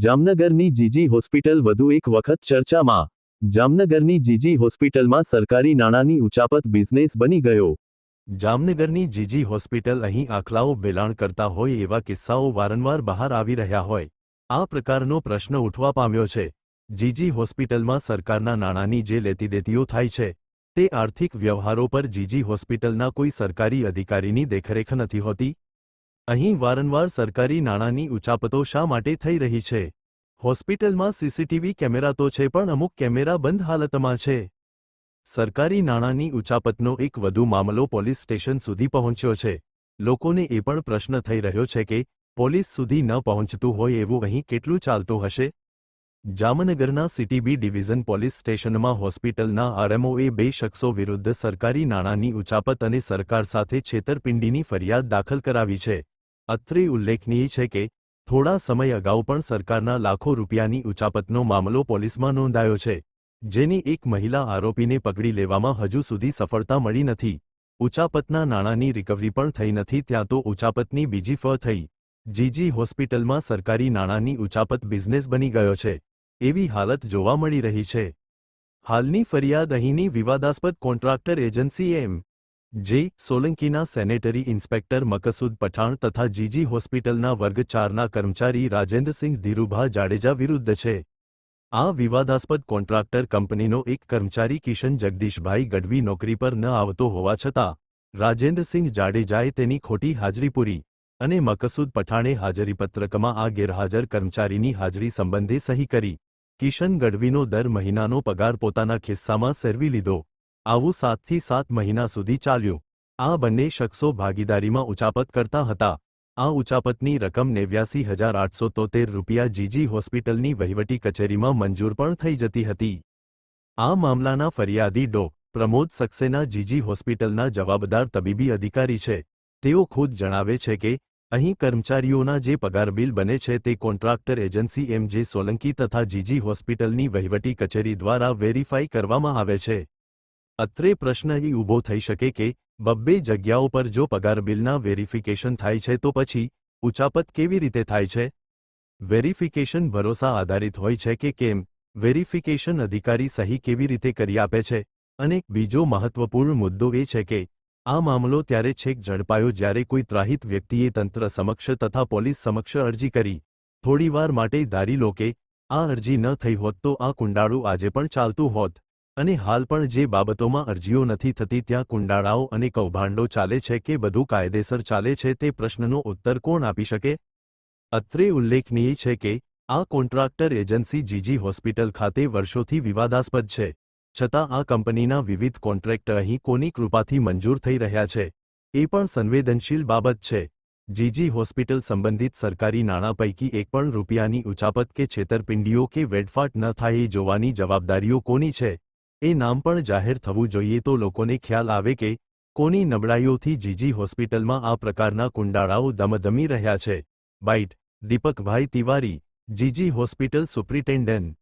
જામનગરની જીજી હોસ્પિટલ વધુ એક વખત ચર્ચામાં. જામનગરની જીજી હોસ્પિટલમાં સરકારી નાણાંની ઉચાપત બિઝનેસ બની ગયો. જામનગરની જીજી હોસ્પિટલ અહીં આખલાઓ બેલાણ કરતા હોય એવા કિસ્સાઓ વારંવાર બહાર આવી રહ્યા હોય. આ પ્રકારનો પ્રશ્ન ઉઠવા પામ્યો છે. જીજી હોસ્પિટલમાં સરકારના નાણાંની જે લેતીદેતીઓ થાય છે, તે આર્થિક વ્યવહારો પર જીજી હોસ્પિટલના કોઈ સરકારી અધિકારીની દેખરેખ નથી હોતી. અહીં વારંવાર સરકારી નાણાંની ઉચાપતો શા માટે થઈ રહી છે? હોસ્પિટલમાં સીસીટીવી કેમેરા તો છે પણ અમુક કેમેરા બંધ હાલતમાં છે. સરકારી નાણાંની ઉચાપતનો એક વધુ મામલો પોલીસ સ્ટેશન સુધી પહોંચ્યો છે. લોકોને એ પણ પ્રશ્ન થઈ રહ્યો છે કે, પોલીસ સુધી ન પહોંચતું હોય એવું અહીં કેટલું ચાલતું હશે? જામનગરના સીટીબી ડિવિઝન પોલીસ સ્ટેશનમાં હોસ્પિટલના આરએમઓએ બે શખ્સો વિરુદ્ધ સરકારી નાણાંની ઉચાપત અને સરકાર સાથે છેતરપિંડીની ફરિયાદ દાખલ કરાવી છે. અત્રે ઉલ્લેખનીય છે કે, થોડા સમય અગાઉ પણ સરકારના લાખો રૂપિયાની ઉચાપતનો મામલો પોલીસમાં નોંધાયો છે, જેની એક મહિલા આરોપીને પકડી લેવામાં હજુ સુધી સફળતા મળી નથી. ઉચાપતના નાણાંની રિકવરી પણ થઈ નથી, ત્યાં તો ઉચાપતની બીજી ફ થઈ. જીજી હોસ્પિટલમાં સરકારી નાણાંની ઉચાપત બિઝનેસ બની ગયો છે, એવી હાલત જોવા મળી રહી છે. હાલની ફરિયાદ અહીંની વિવાદાસ્પદ કોન્ટ્રાક્ટર એજન્સી એમ. જે સોલંકીના સેનેટરી ઇન્સ્પેક્ટર મકસૂદ પઠાણ તથા જીજી હોસ્પિટલના વર્ગ ચારના કર્મચારી રાજેન્દ્રસિંહ ધીરુભા જાડેજા વિરુદ્ધ છે. આ વિવાદાસ્પદ કોન્ટ્રાક્ટર કંપનીનો એક કર્મચારી કિશન જગદીશભાઈ ગઢવી નોકરી પર ન આવતો હોવા છતાં, રાજેન્દ્રસિંહ જાડેજાએ તેની ખોટી હાજરી પૂરી અને મકસૂદ પઠાણે હાજરીપત્રકમાં આ ગેરહાજર કર્મચારીની હાજરી સંબંધે સહી કરી. કિશન ગઢવીનો દર મહિનાનો પગાર પોતાના ખિસ્સામાં સેરવી લીધો. આવું સાતથી સાત મહિના સુધી ચાલ્યું. આ બંને શખ્સો ભાગીદારીમાં ઉચાપત કરતા હતા. આ ઉચાપતની રકમ નેવ્યાસી હજાર આઠસો તોતેર રૂપિયા જીજી હોસ્પિટલની વહીવટી કચેરીમાં મંજૂર પણ થઈ જતી હતી. આ મામલાના ફરિયાદી ડો. પ્રમોદ સક્સેના જીજી હોસ્પિટલના જવાબદાર તબીબી અધિકારી છે. તેઓ ખુદ જણાવે છે કે, અહીં કર્મચારીઓના જે પગાર બિલ બને છે તે કોન્ટ્રાક્ટર એજન્સી એમ જે સોલંકી તથા જીજી હોસ્પિટલની વહીવટી કચેરી દ્વારા વેરીફાઈ કરવામાં આવે છે. અત્રે પ્રશ્ન એ ઊભો થઈ શકે કે, બબ્બે જગ્યાઓ પર જો પગાર બિલના વેરિફિકેશન થાય છે તો પછી, ઉચાપત કેવી રીતે થાય છે? વેરિફિકેશન ભરોસા આધારિત હોય છે કે કેમ? વેરિફિકેશન અધિકારી સહી કેવી રીતે કરી આપે છે? અને બીજો મહત્વપૂર્ણ મુદ્દો એ છે કે, આ મામલો ત્યારે છેક ઝડપાયો જ્યારે કોઈ ત્રાહિત વ્યક્તિએ તંત્ર સમક્ષ તથા પોલીસ સમક્ષ અરજી કરી. થોડીવાર માટે ધારી લો કે, આ અરજી ન થઈ હોત તો આ કુંડાળું આજે પણ ચાલતું હોત. અને હાલ પણ જે બાબતોમાં અરજીઓ નથી થતી ત્યાં કુંડાળાઓ અને કૌભાંડો ચાલે છે કે બધું કાયદેસર ચાલે છે તે પ્રશ્નનો ઉત્તર કોણ આપી શકે? અત્રે ઉલ્લેખનીય છે કે આ કોન્ટ્રાક્ટર એજન્સી જીજી હોસ્પિટલ ખાતે વર્ષોથી વિવાદાસ્પદ છે. છતાં આ કંપનીના વિવિધ કોન્ટ્રાક્ટ અહીં કોની કૃપાથી મંજૂર થઈ રહ્યા છે? એ પણ સંવેદનશીલ બાબત છે. જીજી હોસ્પિટલ સંબંધિત સરકારી નાણાં પૈકી એક પણ રૂપિયાની ઉચાપત કે છેતરપિંડીઓ કે વેડફાટ ન થાય એ જોવાની જવાબદારીઓ કોની છે? એ નામ પણ જાહેર થવું જોઈએ તો લોકોને ખ્યાલ આવે કે કોની નબળાઈઓથી જીજી હોસ્પિટલમાં આ પ્રકારના કુંડાળાઓ ધમધમી રહ્યા છે. બાઇટ, દીપકભાઈ તિવારી, જીજી હોસ્પિટલ સુપ્રિન્ટેન્ડન્ટ